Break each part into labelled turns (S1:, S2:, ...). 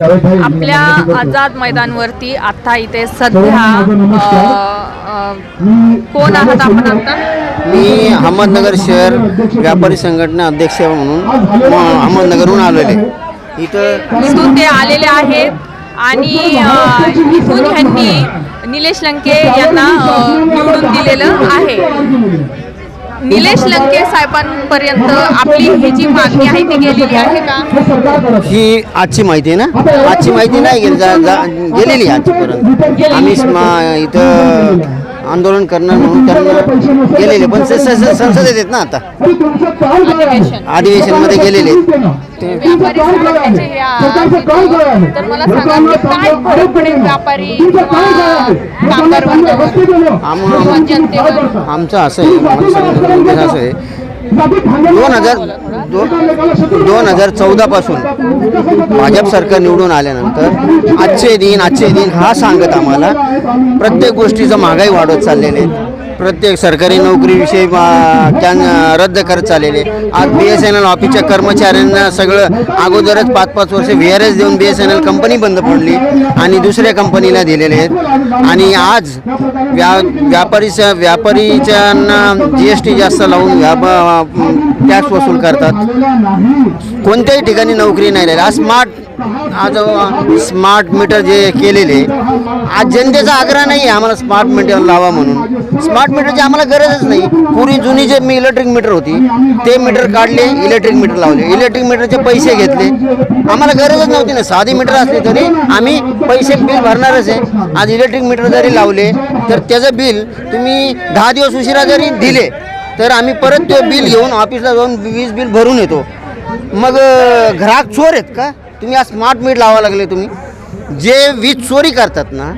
S1: आपल्या आझाद मैदानवरती आता इथे सध्या कोण आहात आपण आता?
S2: मी अहमदनगर शहर व्यापारी संघटना अध्यक्ष म्हणून म- अहमदनगरहून आलेले इथं
S1: इथून ते आलेले आहेत आणि इथून ह्यांनी निलेश लंके यांना निवडून दिलेलं आहे. निलेश लंके साहेबांपर्यंत आपली ही जी मागणी आहे ती गेलेली आहे का?
S2: ही आजची माहिती आहे ना? आजची माहिती नाही गेली गेलेली आहे आजपर्यंत आम्ही इथं आंदोलन करणार म्हणून त्यांना गेलेले. पण संसदेत आहेत ना आता.
S1: अधिवेशन
S2: अधिवेशनमध्ये गेलेले. आहेत. ते
S1: व्यापारी संघटनेचे हे आहे. तर मला सांगा की काय फरक पडेल व्यापारी? किंवा कामगार वर्गावर
S2: आम-
S1: किंवा जनतेवर.
S2: आमचं असं आहे असं आहे. दोन हजार दो दोन हजार चौदापासून भाजप सरकार निवडून आल्यानंतर आजचे दिन आजचे दिन हा सांगत आम्हाला प्रत्येक गोष्टीचं महागाई वाढत चाललेले आहेत प्रत्येक सरकारी नोकरीविषयी मा- त्या रद्द करत चाललेले. आज बी एस एन एल ऑफिसच्या कर्मचाऱ्यांना सगळं अगोदरच पाच पाच वर्ष व्ही आर एस देऊन B S N L company बंद पडली आणि दुसऱ्या कंपनीला दिलेले आहेत. आणि आज व्या व्यापारीच्या व्यापारीच्यांना जी एस टी जास्त लावून व्यापा टॅक्स वसूल करतात. कोणत्याही ठिकाणी नोकरी नाही राहिली. आज स्मार्ट आज स्मार्ट मीटर जे केलेले आज जनतेचा आग्रह नाही आहे आम्हाला स्मार्ट मीटर लावा म्हणून. स्मार्ट मीटरची आम्हाला गरजच नाही. पूर्वी जुनी जे मी इलेक्ट्रिक मीटर होती ते मीटर काढले इलेक्ट्रिक मीटर लावले. इलेक्ट्रिक मीटरचे पैसे घेतले. आम्हाला गरजच नव्हती ना. साधी मीटर असली तरी आम्ही पैसे बिल भरणारच आहे. आज इलेक्ट्रिक मीटर जरी लावले तर त्याचं बिल तुम्ही दहा दिवस उशिरा जरी दिले तर आम्ही परत ते बिल घेऊन ऑफिसला जाऊन वीज बिल भरून येतो. मग ग्राहक चोर आहेत का? तुम्ही आज स्मार्ट मीट लावा लागले तुम्ही. जे वीज चोरी करतात ना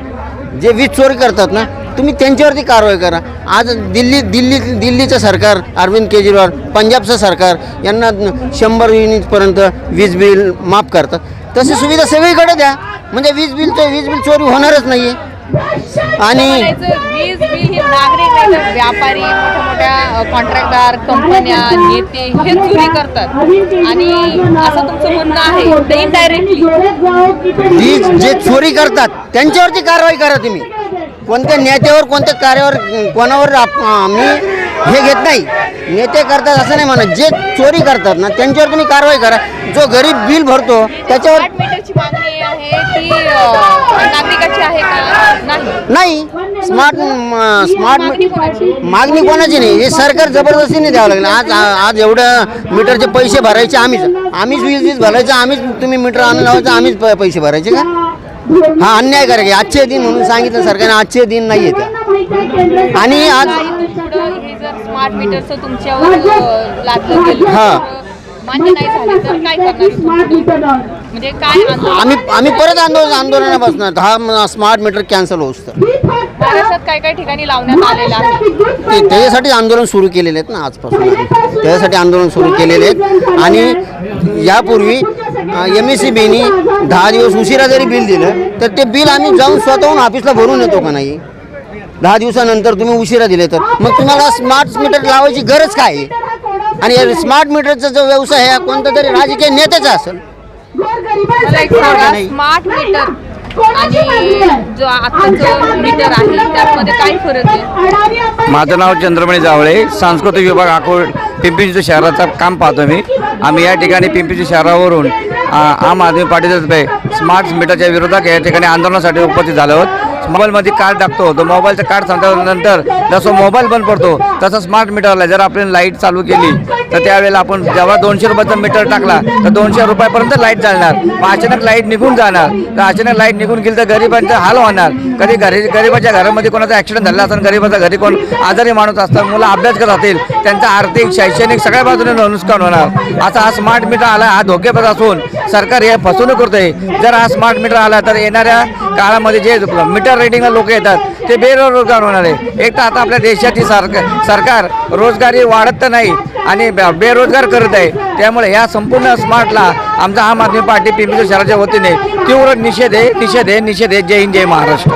S2: जे वीज चोरी करतात ना तुम्ही त्यांच्यावरती कारवाई करा. आज दिल्ली दिल्ली दिल्लीचं सरकार अरविंद केजरीवाल पंजाबचं सरकार यांना शंभर युनिटपर्यंत वीज बिल माफ करतात. तशी सुविधा सगळीकडे द्या. म्हणजे वीज बिल तर वीज बिल चोरी होणारच नाही आहे आणि
S1: वीज बिल हे नागरिक नाही तर व्यापारी मोठ्या मोठ्या कॉन्ट्रॅक्टदार कंपन्या नेते हे चोरी करतात. आणि असं तुमचं म्हणणं आहे ते इनडायरेक्टली
S2: वीज जे चोरी करतात त्यांच्यावरती कारवाई करा तुम्ही. कोणत्या नेत्यावर कोणत्या कार्यावर कोणावर आम्ही हे घेत नाही. नेते करतात असं नाही म्हणत. जे चोरी करतात ना त्यांच्यावर तुम्ही कारवाई करा. जो गरीब बिल भरतो त्याच्यावर
S1: नागरिकाची आहे का? नाही.
S2: नाही. स्मार्ट स्मार्ट
S1: मागणी कोणाची?
S2: मागणी कोणाची नाही. हे सरकार जबरदस्तीने द्यावं लागलं. आज आज एवढं मीटरचे पैसे भरायचे आम्हीच. आम्हीच वीज वीज भरायचं आम्हीच तुम्ही मीटर आणून लावायचं आम्हीच प- पैसे भरायचे का? हा अन्याय करा की. आजचे दिन म्हणून सांगितलं सरकारने आजचे दिन नाही आहे आणि आज
S1: नाही पुढं हे जर स्मार्ट मीटरचं तुमच्यावर अं, लादलं गेलं
S2: हा.
S1: तर मान्य नाही झाले तर काय करणार? म्हणजे काय
S2: आम्ही आम्ही परत आंदोलन आंदोलना बसणार हा स्मार्ट मीटर कॅन्सल होऊस तर
S1: महाराष्ट्रात काय काय ठिकाणी लावण्यात आलेलं आहे?
S2: ते त्याच्यासाठी आंदोलन सुरू केलेले आहेत ना आजपासून आम्ही. त्याच्यासाठी आंदोलन सुरू केलेले आहेत आणि यापूर्वी एम एस सी बीनी दहा दिवस उशिरा जरी बिल दिलं तर ते बिल आम्ही जाऊन स्वतःहून ऑफिसला भरून येतो का नाही? दहा दिवसानंतर तुम्ही उशिरा दिले तर. मग तुम्हाला स्मार्ट मीटर लावायची गरज काय? आहे आणि स्मार्ट मीटरचा जो व्यवसाय आहे हा कोणता तरी राजकीय नेत्याचा असेल.
S1: मला एक सांगा
S2: नाही.
S1: स्मार्ट मीटर आणि जो आताचं मीटर आहे त्यामध्ये काय फरक आहे?
S3: माझं नाव चंद्रमणी जावळे सांस्कृतिक विभाग अकोट पिंपरी शहराचं काम पाहतो मी. आम्ही या ठिकाणी पिंपरी चिंचवड शहरावरून आम आदमी पार्टीतर्फे स्मार्ट मीटरच्या विरोधात या ठिकाणी आंदोलनासाठी उपस्थित झालो आहोत. मोबाईलमध्ये कार्ड टाकतो. तो मोबाईलचं कार्ड संपल्यानंतर जसं मोबाईल बंद पडतो तसं स्मार्ट मीटरला जर आपण लाइट चालू केली तर त्यावेळेला आपण जेव्हा दोनशे रुपयाचा मीटर टाकला तर दोनशे रुपयापर्यंत लाइट जाणार मग अचानक लाइट निघून जाणार. तर अचानक लाइट निघून गेली तर गरिबांचा हाल होणार. कधी घरी गरिबाच्या घरामध्ये कोणाचा ॲक्सिडेंट झाला असेल गरिबाचा घरी कोण आजारी माणूस असतात मुलं अभ्यास करत असतील त्यांचा आर्थिक शैक्षणिक सगळ्या बाजूने नुकसान होणार. असा हा स्मार्ट मीटर आला हा धोकेबाज असून सरकार हे फसवणूक करतोय. जर हा स्मार्ट मीटर आला तर येणाऱ्या काळामध्ये जे मीटर रेटिंगला लोक येतात ते बेरोजगार होणार आहे. एक तर आता आपल्या देशाची सरकार सरकार रोजगारी वाढत तर नाही आणि बेरोजगार करत आहे. त्यामुळे या संपूर्ण स्मार्टला आमचा आम आदमी पार्टी पिंपरी शहराच्या वतीने तीव्र निषेध आहे निषेध आहे निषेध आहे. जय हिंद जय महाराष्ट्र.